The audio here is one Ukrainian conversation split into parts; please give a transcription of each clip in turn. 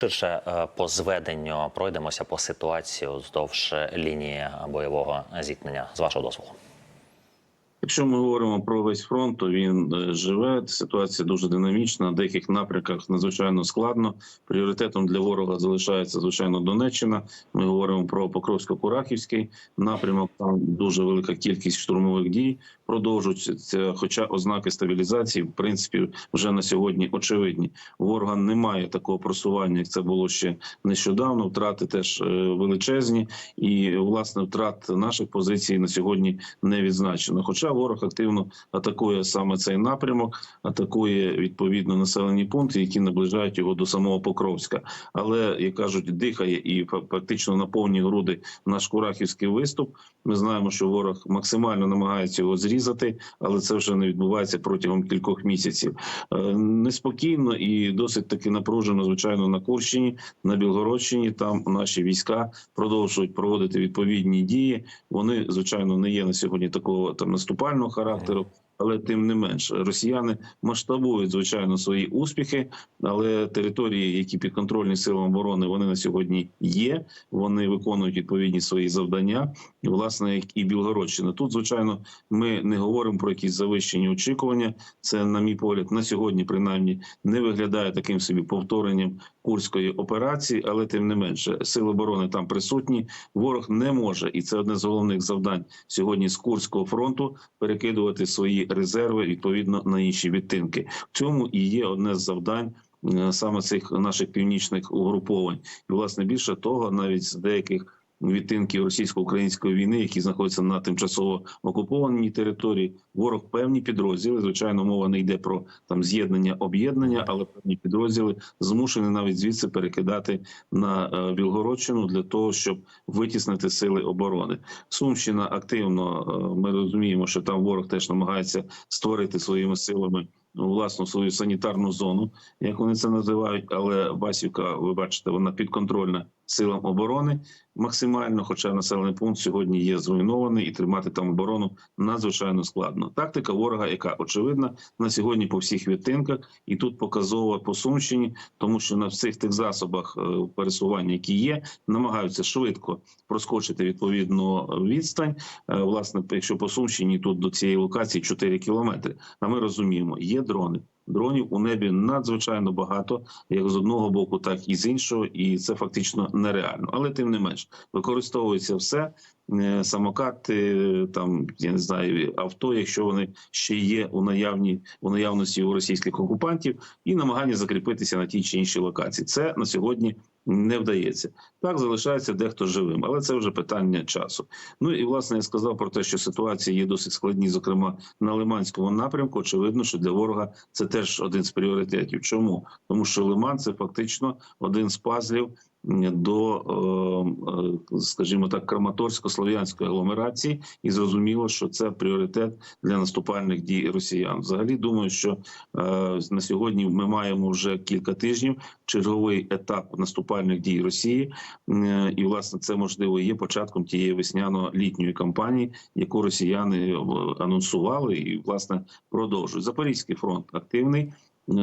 Ширше е, по зведенню пройдемося по ситуації вздовж лінії бойового зіткнення з вашого дозволу. Якщо ми говоримо про весь фронт, то він е, живе. Ситуація дуже динамічна. На деяких напрямках надзвичайно складно. Пріоритетом для ворога залишається звичайно Донеччина. Ми говоримо про Покровсько-Курахівський напрямок. Там дуже велика кількість штурмових дій продовжуються. Хоча ознаки стабілізації, в принципі, вже на сьогодні очевидні. Ворога немає такого просування, як це було ще нещодавно. Втрати теж е, величезні, і власне втрат наших позицій на сьогодні не відзначено. Хоча ворог активно атакує саме цей напрямок, атакує відповідно населені пункти, які наближають його до самого Покровська. Але як кажуть, дихає і фа- фактично на повні груди наш курахівський виступ. Ми знаємо, що ворог максимально намагається його зрізати, але це вже не відбувається протягом кількох місяців. Е, Неспокійно і досить таки напружено, звичайно, на Курщині, на Білгородщині. Там наші війська продовжують проводити відповідні дії. Вони звичайно не є на сьогодні такого там наступального характеру. Але тим не менш, росіяни масштабують звичайно свої успіхи, але території, які підконтрольні силам оборони, вони на сьогодні є. Вони виконують відповідні свої завдання, власне як і Білгородщина. Тут, звичайно, ми не говоримо про якісь завищені очікування. Це, на мій погляд, на сьогодні принаймні не виглядає таким собі повторенням курської операції, але тим не менше, сили оборони там присутні. Ворог не може, і це одне з головних завдань сьогодні з Курського фронту перекидувати свої резерви відповідно на інші відтинки. В цьому і є одне з завдань. е, Саме цих наших північних угруповань, і власне більше того, навіть з деяких відтинків російсько-української війни, які знаходяться на тимчасово окупованій території, ворог певні підрозділи. Звичайно, мова не йде про там з'єднання, об'єднання, але певні підрозділи змушені навіть звідси перекидати на е, Білгородщину для того, щоб витіснити сили оборони. Сумщина активно. е, Ми розуміємо, що там ворог теж намагається створити своїми силами. Власну свою санітарну зону, як вони це називають, але Басівка, ви бачите, вона підконтрольна силам оборони максимально. Хоча населений пункт сьогодні є зруйнований, і тримати там оборону надзвичайно складно. Тактика ворога, яка очевидна на сьогодні по всіх відтинках, і тут показова по Сумщині, тому що на всіх тих засобах е, пересування, які є, намагаються швидко проскочити відповідну відстань. Е, Власне, якщо по Сумщині тут до цієї локації 4 кілометри. А ми розуміємо, є дрони. Дронів у небі надзвичайно багато, як з одного боку, так і з іншого, і це фактично нереально. Але тим не менш використовується все. е, Самокати, там я не знаю, авто, якщо вони ще є у наявні у наявності у російських окупантів, і намагання закріпитися на тій чи іншій локації. Це на сьогодні не вдається. Так залишається дехто живим, але це вже питання часу. Ну і власне я сказав про те, що ситуації є досить складні, зокрема на Лиманському напрямку. Очевидно, що для ворога це теж один з пріоритетів. Чому тому, що Лиман це фактично один з пазлів до, е, е, скажімо так, Краматорсько-слов'янської агломерації, і зрозуміло, що це пріоритет для наступальних дій росіян. Взагалі думаю, що е, на сьогодні ми маємо вже кілька тижнів черговий етап наступальних дій Росії, і власне це можливо є початком тієї весняно-літньої кампанії, яку росіяни анонсували і власне продовжують. Запорізький фронт активний.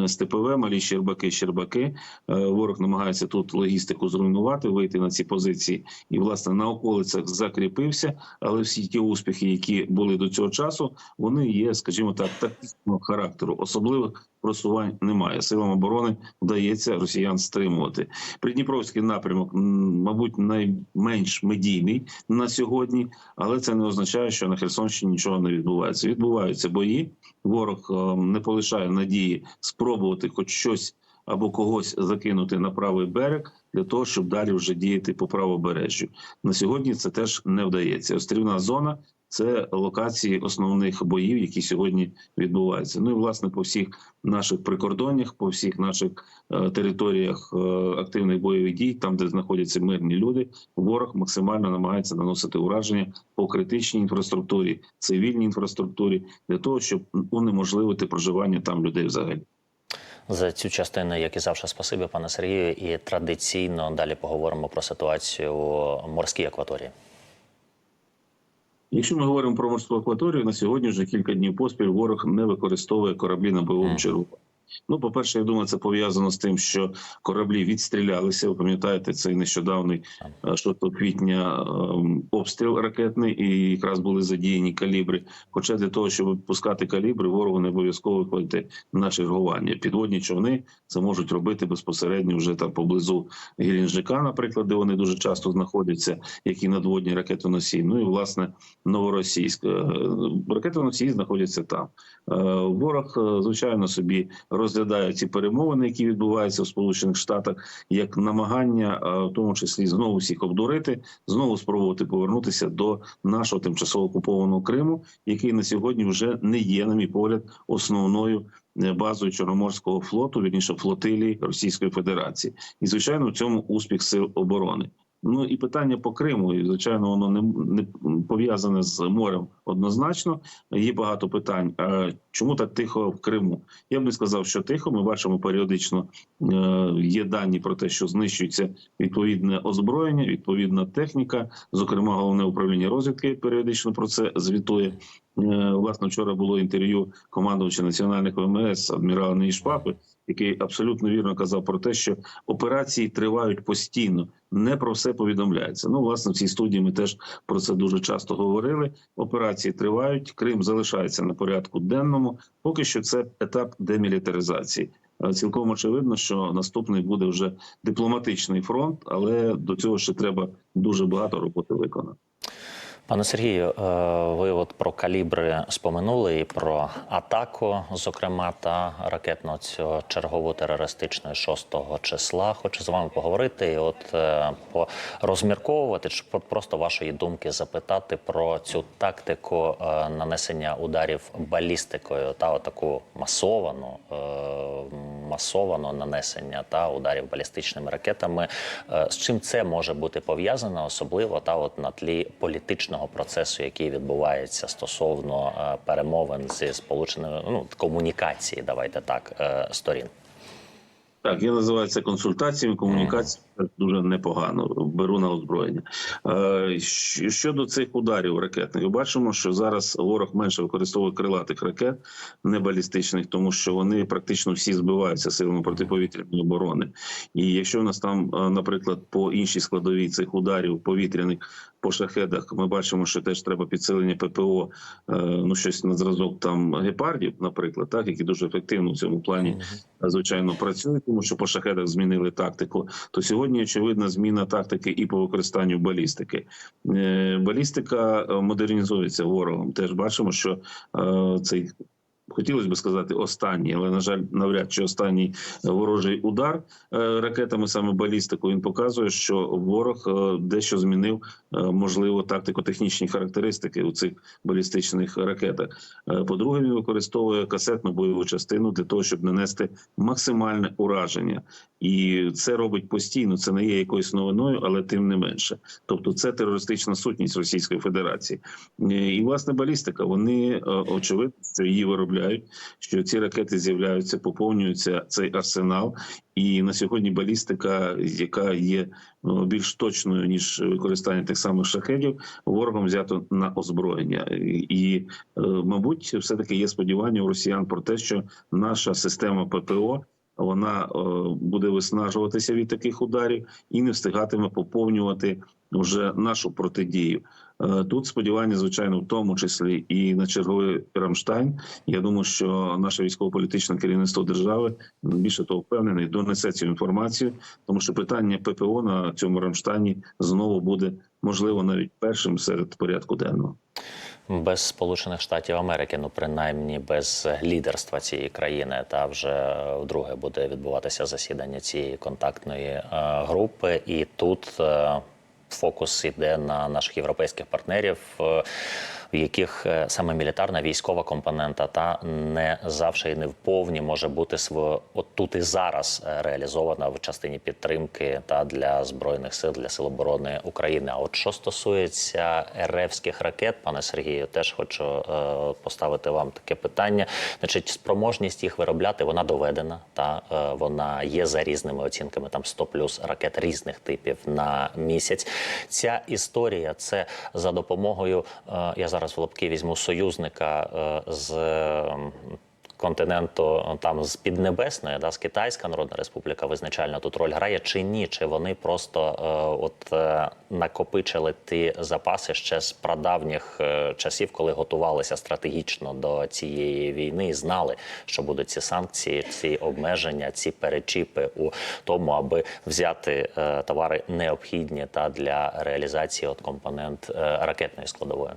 Степове, малі Щербаки, Щербаки. Е, Ворог намагається тут логістику зруйнувати, вийти на ці позиції і власне на околицях закріпився. Але всі ті успіхи, які були до цього часу, вони є, скажімо так, тактичного характеру. Особливих просувань немає. Силам оборони вдається росіян стримувати. Придніпровський напрямок, мабуть, найменш медійний на сьогодні, але це не означає, що на Херсонщині нічого не відбувається. Відбуваються бої. Ворог е, не полишає надії спробувати хоч щось або когось закинути на правий берег для того, щоб далі вже діяти по правобережжю. На сьогодні це теж не вдається. Острівна зона це локації основних боїв, які сьогодні відбуваються. Ну і власне по всіх наших прикордоннях, по всіх наших е, територіях е, активних бойових дій, там де знаходяться мирні люди, ворог максимально намагається наносити ураження по критичній інфраструктурі, цивільній інфраструктурі для того, щоб унеможливити проживання там людей взагалі. За цю частину, як і завжди, спасибі, пане Сергію. І традиційно далі поговоримо про ситуацію у морській акваторії. Якщо ми говоримо про морську акваторію, на сьогодні вже кілька днів поспіль ворог не використовує кораблі на бойовому mm. чергуванні. Ну, по-перше, я думаю, це пов'язано з тим, що кораблі відстрілялися. Ви пам'ятаєте, цей нещодавний е, 6 квітня ем, обстріл ракетний, і якраз були задіяні калібри. Хоча для того, щоб пускати калібри, ворогу не обов'язково виходити на чергування. Підводні човни це можуть робити безпосередньо вже там поблизу Геленджика, наприклад, де вони дуже часто знаходяться, як і надводні ракетоносії. Ну і власне Новоросійськ. Е, Ракетоносії знаходяться там. Е, Ворог, звичайно, собі розглядає ці перемовини, які відбуваються в Сполучених Штатах, як намагання, е, в тому числі знову всіх обдурити, знову спробувати повернутися до нашого тимчасово окупованого Криму, який на сьогодні вже не є, на мій погляд, основною е, базою Чорноморського флоту, вірніше флотилії Російської Федерації, і звичайно в цьому успіх сил оборони. Ну і питання по Криму, і звичайно, воно не, не пов'язане з морем однозначно. Є багато питань. А чому так тихо в Криму? Я б не сказав, що тихо. Ми бачимо періодично е, є дані про те, що знищується відповідне озброєння, відповідна техніка. Зокрема, головне управління розвідки періодично про це звітує. Е, Власне, вчора було інтерв'ю командувача національних ВМС адмірала Нейшпапи, який абсолютно вірно казав про те, що операції тривають постійно, не про все повідомляється. Ну, власне, в цій студії ми теж про це дуже часто говорили. Операції тривають. Крим залишається на порядку денному. Поки що це етап демілітаризації. Е, Цілком очевидно, що наступний буде вже дипломатичний фронт, але до цього ще треба дуже багато роботи виконати. Пане Сергію, е, ви от про калібри споминули і про атаку, зокрема, та ракетну цього чергову терористичної 6 числа. Хочу з вами поговорити і от е, порозмірковувати, чи про- просто вашої думки запитати про цю тактику е, нанесення ударів балістикою та отаку масовану, масовану нанесення та ударів балістичними ракетами. Е, З чим це може бути пов'язано, особливо та от на тлі політичного процесу, який відбувається стосовно е, перемовин зі сполученими ну комунікації, давайте так, е, сторін. Так, я називаю це консультаціями, комунікаціями дуже непогано. Беру на озброєння. Е, Щодо цих ударів ракетних, бачимо, що зараз ворог менше використовує крилатих ракет, не балістичних, тому що вони практично всі збиваються силами протиповітряної оборони. І якщо в нас там, е, наприклад, по іншій складовій цих ударів повітряних по шахедах, ми бачимо, що теж треба підсилення ППО, е, ну щось на зразок там гепардів, наприклад, так які дуже ефективно в цьому плані звичайно працюють, тому що по шахедах змінили тактику. То сьогодні очевидна зміна тактики і по використанню балістики. Е, Балістика е, модернізується ворогом. Теж бачимо, що е, цей. Хотілося б сказати останній, але на жаль, навряд чи останній ворожий удар е, ракетами, саме балістику, він показує, що ворог е, дещо змінив е, можливо тактико-технічні характеристики у цих балістичних ракетах. По-друге, він використовує касетну бойову частину для того, щоб нанести максимальне ураження, і це робить постійно. Це не є якоюсь новиною, але тим не менше. Тобто, це терористична сутність Російської Федерації. І власне балістика. Вони очевидно, що її виробляють, що ці ракети з'являються, поповнюється цей арсенал. І на сьогодні балістика, яка є ну, більш точною ніж використання тих самих шахедів, ворогом взято на озброєння. І, і е, мабуть, все таки є сподівання у росіян про те, що наша система ППО. Вона е, буде виснажуватися від таких ударів і не встигатиме поповнювати вже нашу протидію. Е, Тут сподівання, звичайно, в тому числі і на черговий Рамштайн. Я думаю, що наше військово-політичне керівництво держави більше того впевнений, донесе цю інформацію, тому що питання ППО на цьому Рамштайні знову буде можливо навіть першим серед порядку денного. без Сполучених Штатів Америки, ну принаймні без лідерства цієї країни, та вже вдруге буде відбуватися засідання цієї контактної е, групи, і тут е, фокус іде на наших європейських партнерів. В яких е, саме мілітарна військова компонента та не завжди і не вповні може бути сво от тут і зараз е, реалізована в частині підтримки та для збройних сил для сил оборони України. А от що стосується РФських ракет, пане Сергію, теж хочу е, поставити вам таке питання. Значить, спроможність їх виробляти вона доведена, та е, вона є за різними оцінками. Там 100 плюс ракет різних типів на місяць. Ця історія це за допомогою. Е, я зараз в лапки візьму союзника е, з. континенту там з Піднебесної, да, з Китайська Народна Республіка визначально тут роль грає чи ні? Чи вони просто е, от е, накопичили ті запаси ще з прадавніх е, часів, коли готувалися стратегічно до цієї війни, і знали, що будуть ці санкції, ці обмеження, ці перечіпи у тому, аби взяти е, товари необхідні та для реалізації от компонент е, ракетної складової.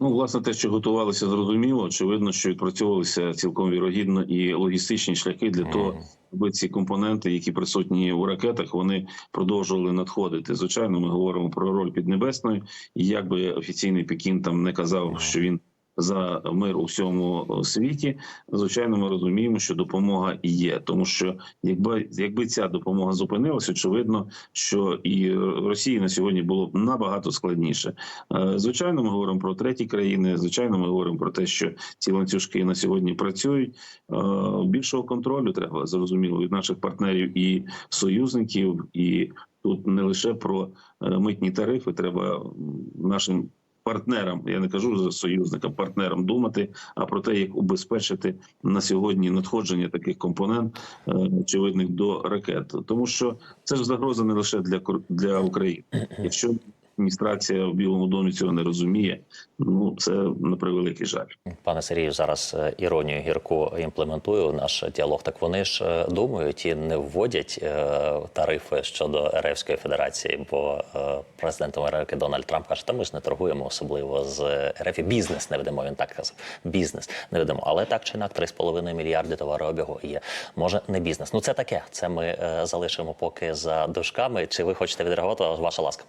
Ну, власне, те, що готувалися, зрозуміло. Очевидно, що відпрацьовувалися цілком вірогідно і логістичні шляхи для того, аби ці компоненти, які присутні у ракетах, вони продовжували надходити. Звичайно, ми говоримо про роль Піднебесної, і як би офіційний Пекін там не казав, що він. За мир у всьому світі, звичайно, ми розуміємо, що допомога є, тому що якби якби ця допомога зупинилась, очевидно, що і Росії на сьогодні було б набагато складніше. Е, Звичайно, ми говоримо про треті країни. Звичайно, ми говоримо про те, що ці ланцюжки на сьогодні працюють. Е, Більшого контролю треба зрозуміло від наших партнерів і союзників, і тут не лише про е, митні тарифи, треба нашим. Партнерам, я не кажу за союзникам, партнерам думати, а про те, як убезпечити на сьогодні надходження таких компонент е, очевидних до ракет, тому що це ж загроза не лише для для України. Якщо адміністрація в Білому домі цього не розуміє, ну це на превеликий жаль. Пане Сергію, зараз е, іронію гірку імплементує у наш діалог. Так вони ж е, думають і не вводять е, тарифи щодо РФської Федерації, бо президент Америки Дональд Трамп каже, та ми ж не торгуємо особливо з РФ. Бізнес не ведемо. Він так казав. Бізнес не ведемо. Але так чи інак, 3,5 мільярди товарообігу є. Може, не бізнес. Ну це таке. Це ми залишимо поки за дужками. Чи ви хочете відреагувати? Ваша ласка.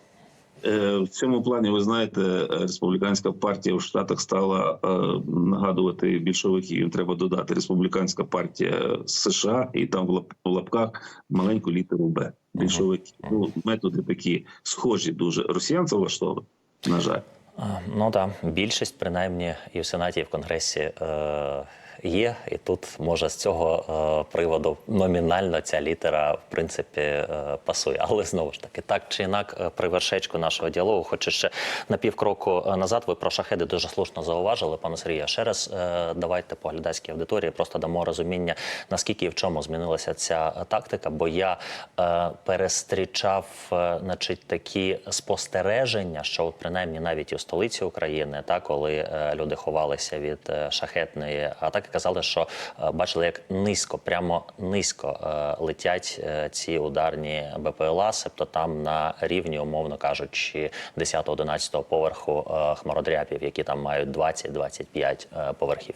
Е, В цьому плані ви знаєте, е, республіканська партія в Штатах стала е, нагадувати більшовиків. Їм Треба додати республіканська партія США, і там в лапках маленьку літеру Б. Більшовики. Ну методи такі схожі дуже. Росіян це влаштовує, на жаль. Ну так, більшість, принаймні, і в Сенаті, і в Конгресі е, є. І тут може з цього е, приводу номінально ця літера в принципі е, пасує. Але знову ж таки, так чи інак, е, при вершечку нашого діалогу, хоч ще на півкроку назад, ви про шахеди дуже слушно зауважили, пане Сергію. Ще раз давайте по глядацькій аудиторії просто дамо розуміння, наскільки і в чому змінилася ця тактика. Бо я перестрічав, значить, такі спостереження, що от принаймні навіть і в столиці України, та коли люди ховалися від шахетної атаки, казали, що е, бачили, як низько, прямо низько е, летять е, ці ударні БПЛА, себто там на рівні, умовно кажучи, 10-11 поверху хмародряпів, які там мають 20-25 е, поверхів.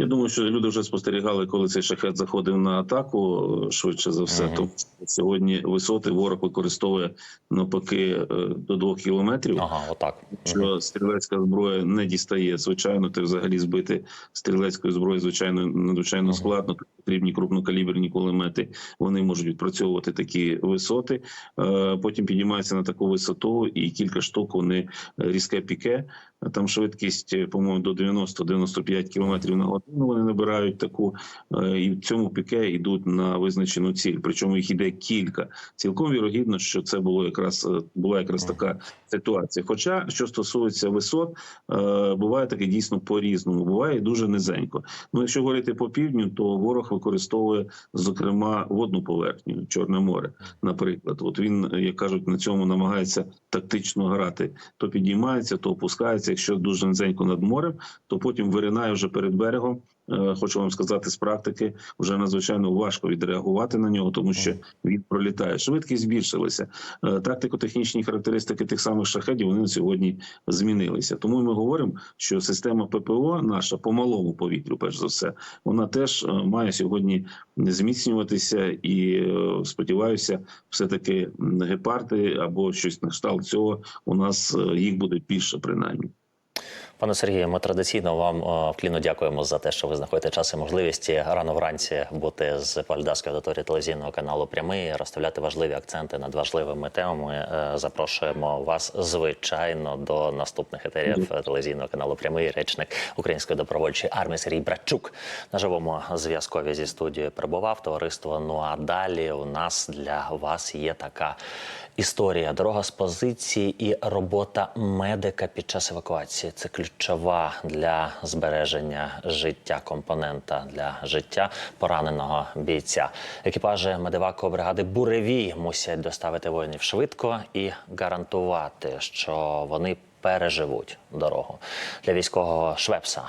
Я думаю, що люди вже спостерігали, коли цей шахет заходив на атаку. е, Швидше за все, Мгм. тому сьогодні висоти ворог використовує навпаки е, до двох кілометрів. Ага, отак. Що стрілецька зброя не дістає, звичайно, ти взагалі збити стрілецькою зброєю, звичайно, надзвичайно Мгм. складно. Потрібні крупнокаліберні кулемети. Вони можуть відпрацьовувати такі висоти. Е, Потім піднімаються на таку висоту, і кілька штук вони різке піке. Там швидкість, по-моєму, до 90-95 км на годину вони набирають таку, е, і в цьому піке йдуть на визначену ціль. Причому їх іде кілька. Цілком вірогідно, що це було якраз е, була якраз така ситуація. Хоча що стосується висот, е, буває таке дійсно по-різному, буває дуже низенько. Ну, якщо говорити по півдню, то ворог використовує зокрема водну поверхню, Чорне море, наприклад. От він, як кажуть, на цьому намагається тактично грати. То підіймається, то опускається. Якщо дуже низенько над морем, то потім виринає вже перед берегом. Е, Хочу вам сказати з практики, вже надзвичайно важко відреагувати на нього, тому що він пролітає. Швидкість збільшилася. Е, Тактико-технічні характеристики тих самих шахедів вони на сьогодні змінилися. Тому ми говоримо, що система ППО наша по малому повітрю, перш за все, вона теж е, має сьогодні зміцнюватися. І сподіваюся, все таки гепарди або щось на кшталт цього у нас їх буде більше, принаймні. Пане Сергію, ми традиційно вам о, вклінно дякуємо за те, що ви знаходите час і можливості рано вранці бути з Пальдавської аудиторії телевізійного каналу Прямий, розставляти важливі акценти над важливими темами. Е, Запрошуємо вас, звичайно, до наступних етерів телевізійного каналу Прямий, речник Української добровольчої армії Сергій Братчук на живому зв'язкові зі студією перебував товариство. Ну а далі у нас для вас є така історія. Дорога з позиції і робота медика під час евакуації. Це ключ ключова для збереження життя компонента для життя пораненого бійця. Екіпажі медивакової бригади Буревій мусять доставити воїнів швидко і гарантувати, що вони переживуть дорогу. Для військового Швепса